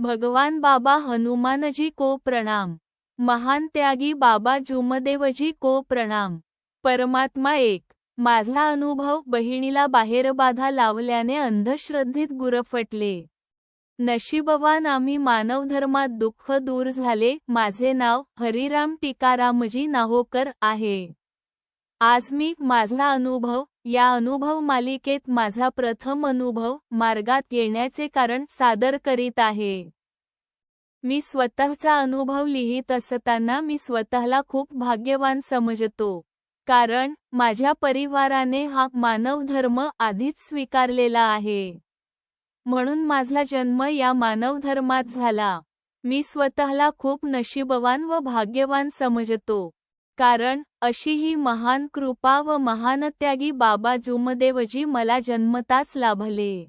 भगवान बाबा हनुमानजी को प्रणाम. महान त्यागी बाबा जुमदेवजी को प्रणाम. परमात्मा एक. माझा अनुभव बहिणीला बाहेर बाधा लावल्याने अंधश्रद्धेत गुरफटले. नशीबवान आम्ही मानवधर्मात दुःख दूर झाले. माझे नाव हरिराम टिकारामजी नाहोकर आहे. आज मी माझा अनुभव या अनुभव मालिकेत माझा प्रथम अनुभव मार्गात येण्याचे कारण सादर करीत आहे. मी स्वतःचा अनुभव लिहित असताना मी स्वतःला खूप भाग्यवान समजतो. कारण माझ्या परिवाराने हा मानव धर्म आधीच स्वीकारलेला आहे. म्हणून माझा जन्म या मानव धर्मात झाला. मी स्वतःला खूप नशीबवान व भाग्यवान समजतो. कारण अशी ही महान कृपा व महानत्यागी बाबा जुमदेवजी मला जन्मताच लाभले.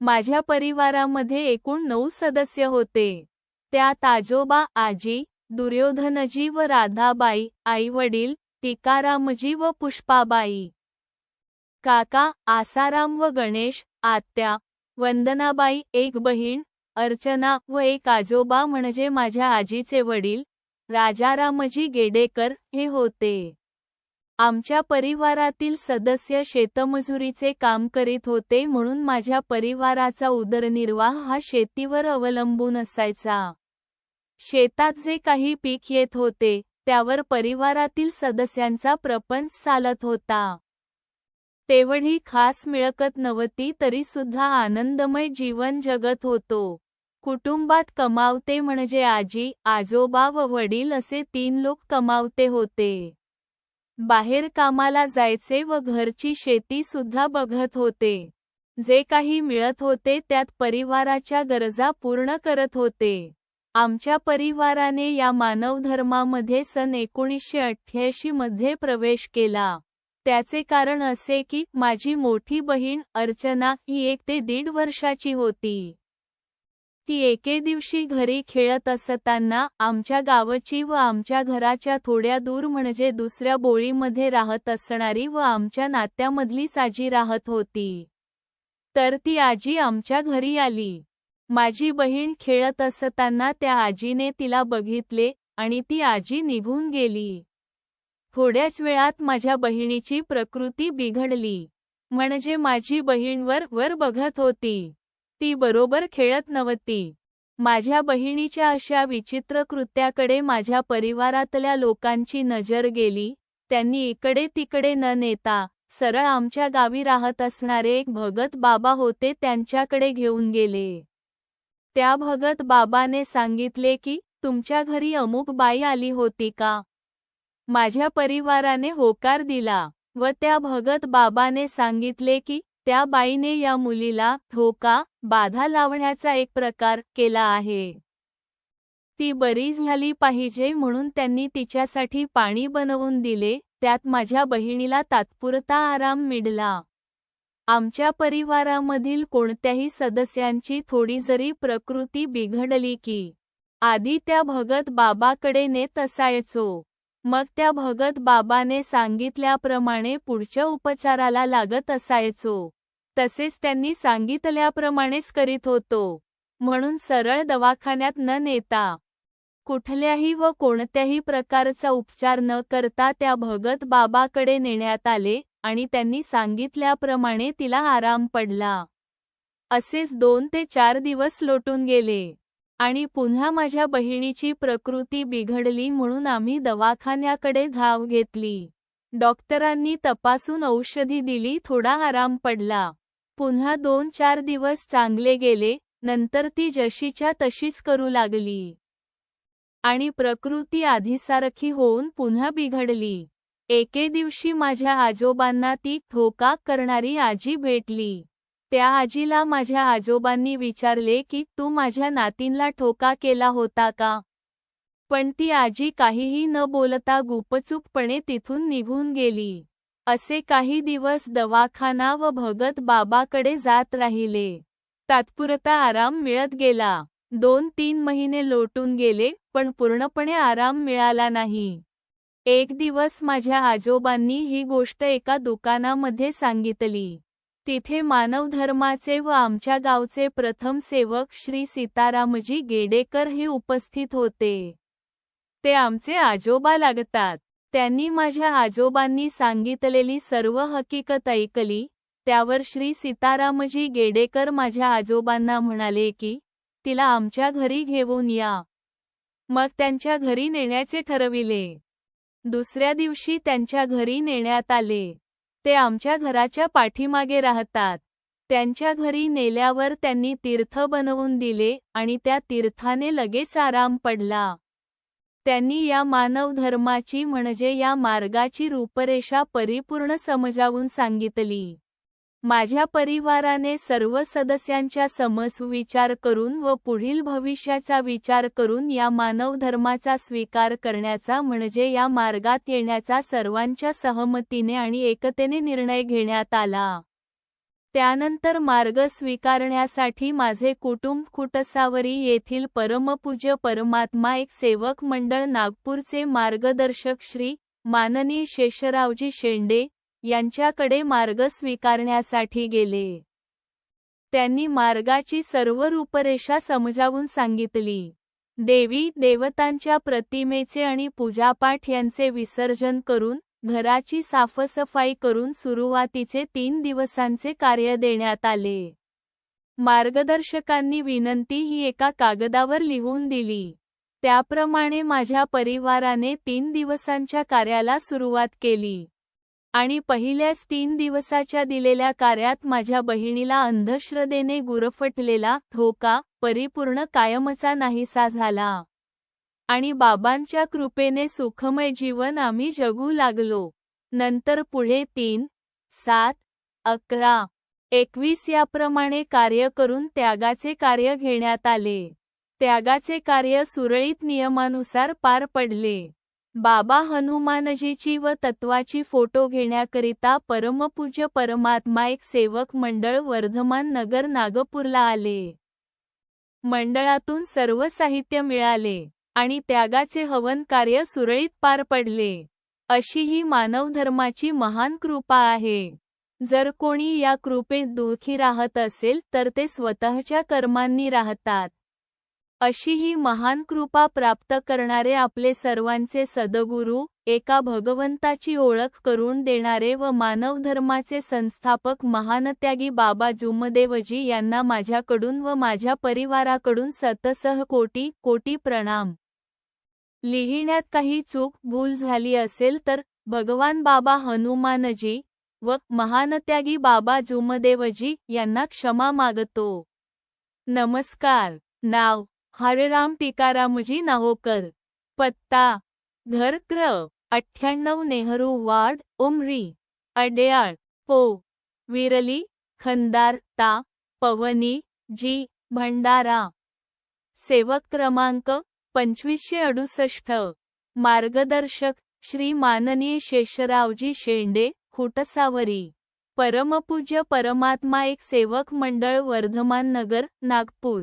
माझ्या परिवारामध्ये एकूण नऊ सदस्य होते. त्यात आजोबा आजी दुर्योधनजी व राधाबाई आई वडील टिकारामजी व पुष्पाबाई. काका आसाराम व गणेश आत्या वंदनाबाई एक बहीण अर्चना व एक आजोबा म्हणजे माझ्या आजीचे वडील राजारामजी गेडेकर हे होते. आमच्या परिवारातील सदस्य शेतमजुरीचे काम करीत होते म्हणून माझ्या परिवाराचा उदरनिर्वाह हा शेतीवर अवलंबून असायचा. शेतात जे काही पीक येत होते त्यावर परिवारातील सदस्यांचा प्रपंच चालत होता. तेवढी खास मिळकत नव्हती तरी सुद्धा आनंदमय जीवन जगत होतो. कुटुंबात कमावते म्हणजे आजी आजोबा व वडील असे तीन लोक कमावते होते. बाहेर कामाला जायचे व घरची शेती सुद्धा बघत होते. जे काही मिळत होते त्यात परिवाराच्या गरजा पूर्ण करत होते. आमच्या परिवाराने या मानव धर्मामध्ये सन एकोणीसशे अठ्ठ्याऐंशी मध्ये प्रवेश केला. त्याचे कारण असे की माझी मोठी बहीण अर्चना ही एक ते दीड वर्षाची होती. ती एके दिवशी घरी खेळत असताना आमच्या गावची व आमच्या घराच्या थोड्या दूर म्हणजे दुसऱ्या बोळीमध्ये राहत असणारी व आमच्या नात्यामधलीच आजी राहत होती. तर ती आजी आमच्या घरी आली. माझी बहीण खेळत असताना त्या आजीने तिला बघितले आणि ती आजी निघून गेली. थोड्याच वेळात माझ्या बहिणीची प्रकृती बिघडली. म्हणजे माझी बहीणवर वर बघत होती. ती बरोबर खेळत नव्हती. माझ्या बहिणीच्या अशा विचित्र कृत्याकडे माझ्या परिवारातल्या लोकांची नजर गेली. त्यांनी इकडे तिकडे न नेता सरळ आमच्या गावी राहत असणारे एक भगत बाबा होते त्यांच्याकडे घेऊन गेले. त्या भगत बाबाने सांगितले की तुमच्या घरी अमुक बाई आली होती का? माझ्या परिवाराने होकार दिला. व त्या भगत बाबाने सांगितले की त्या बाईने या मुलीला धोका बाधा लावण्याचा एक प्रकार केला आहे. ती बरी झाली पाहिजे म्हणून त्यांनी तिच्यासाठी पाणी बनवून दिले त्यात माझ्या बहिणीला तात्पुरता आराम मिळला. आमच्या परिवारामधील कोणत्याही सदस्यांची थोडी जरी प्रकृती बिघडली की आधी त्या भगत बाबाकडे नेत असायचो. मग त्या भगत बाबाने सांगितल्याप्रमाणे पुढच्या उपचाराला लागत असायचो. तसेच त्यांनी सांगितल्याप्रमाणेच करीत होतो. म्हणून सरळ दवाखान्यात न नेता कुठल्याही व कोणत्याही प्रकारचा उपचार न करता त्या भगत बाबाकडे नेण्यात आले आणि त्यांनी सांगितल्याप्रमाणे तिला आराम पडला. असेच दोन ते चार दिवस लोटून गेले. आणि पुन्हा माझ्या बहिणीची प्रकृती बिघडली म्हणून आम्ही दवाखान्याकडे धाव घेतली. डॉक्टरांनी तपासून औषधी दिली थोडा आराम पडला. पुन्हा दोन चार दिवस चांगले गेले नंतर ती जशीच्या तशीच करू लागली. आणि प्रकृती आधीसारखी होऊन पुन्हा बिघडली. एके दिवशी माझ्या आजोबांना ती ठोका करणारी आजी भेटली. त्या आजीला माझ्या आजोबांनी विचारले की तू माझ्या नातींला ठोका केला होता का? पण ती आजी काहीही न बोलता गुपचूपपणे तिथून निघून गेली. असे काही दिवस दवाखाना व भगत बाबाकडे जात राहिले. तात्पुरता आराम मिळत गेला. दोन तीन महिने लोटून गेले पण पूर्णपणे आराम मिळाला नाही. एक दिवस माझ्या आजोबांनी ही गोष्ट एका दुकानामध्ये सांगितली. तिथे मानवधर्माचे व आमच्या गावचे प्रथम सेवक श्री सीतारामजी गेडेकर हे उपस्थित होते. ते आमचे आजोबा लागतात. त्यांनी माझ्या आजोबांनी सांगितलेली सर्व हकीकत ऐकली. त्यावर श्री सीतारामजी गेडेकर माझ्या आजोबांना म्हणाले की तिला आमच्या घरी घेऊन या. मग त्यांच्या घरी नेण्याचे ठरविले. दुसऱ्या दिवशी त्यांच्या घरी नेण्यात आले. ते आमच्या घराच्या पाठीमागे राहतात. त्यांच्या घरी नेल्यावर त्यांनी तीर्थ बनवून दिले आणि त्या तीर्थाने लगेच आराम पडला. त्यांनी या मानव धर्माची म्हणजे या मार्गाची रूपरेषा परिपूर्ण समजावून सांगितली. माझ्या परिवाराने सर्व सदस्यांच्या समस विचार करून व पुढील भविष्याचा विचार करून या मानव धर्माचा स्वीकार करण्याचा म्हणजे या मार्गात येण्याचा सर्वांच्या सहमतीने आणि एकतेने निर्णय घेण्यात आला. त्यानंतर मार्ग स्वीकारण्यासाठी माझे कुटुंब कुटसावरी येथील परमपूज्य परमात्मा एक सेवक मंडळ नागपूरचे मार्गदर्शक श्री माननीय शेषरावजी शेंडे यांच्याकडे मार्ग स्वीकारण्यासाठी गेले. त्यांनी मार्गाची सर्व रूपरेषा समजावून सांगितली. देवी देवतांच्या प्रतिमेचे आणि पूजापाठ यांचे विसर्जन करून घराची साफसफाई करून सुरुवातीचे तीन दिवसांचे कार्य देण्यात आले. मार्गदर्शकांनी विनंती ही एका कागदावर लिहून दिली. त्याप्रमाणे माझ्या परिवाराने तीन दिवसांच्या कार्याला सुरुवात केली. आणि पहिल्याच तीन दिवसाच्या दिलेल्या कार्यात माझ्या बहिणीला अंधश्रद्धेने गुरफटलेला धोका परिपूर्ण कायमचा नाहीसा झाला. आणि बाबांच्या कृपेने सुखमय जीवन आम्ही जगू लागलो. नंतर पुढे तीन सात अकरा एकवीस याप्रमाणे कार्य करून त्यागाचे कार्य घेण्यात आले. त्यागाचे कार्य सुरळीत नियमानुसार पार पडले. बाबा हनुमानजीची व तत्वाची फोटो घेण्याकरिता परमपूज्य परमात्मा एक सेवक मंडळ वर्धमान नगर नागपूरला आले. मंडळातून सर्व साहित्य मिळाले आणि त्यागाचे हवन कार्य सुरळीत पार पडले. अशी ही मानवधर्माची महान कृपा आहे. जर कोणी या कृपेत दुःखी राहत असेल तर ते स्वतःच्या कर्मांनी राहतात. अशी ही महान कृपा प्राप्त करणारे आपले सर्वांचे सदगुरु एका भगवंताची ओळख करून देणारे व मानव धर्माचे संस्थापक महानत्यागी बाबा जुमदेवजी यांना माझ्याकडून व माझ्या परिवाराकडून सतसह कोटी कोटी प्रणाम. लिहिण्यात काही चूक भूल झाली असेल तर भगवान बाबा हनुमानजी व महानत्यागी बाबा जुमदेवजी यांना क्षमा मागतो. नमस्कार. नाव हरेराम टीकारामजी नाहोकर पत्ता घर क्र अठ्ठ्याण्णव नेहरू वार्ड उमरी अडेयाळ पो. विरली खंदार ता. पवनी जी. भंडारा. सेवक क्रमांक पंचवीसशे अडुसष्ट. मार्गदर्शक श्री माननीय शेषरावजी शेंडे खुटसावरी. परमपूज्य परमात्मा एक सेवक मंडळ वर्धमान नगर नागपूर.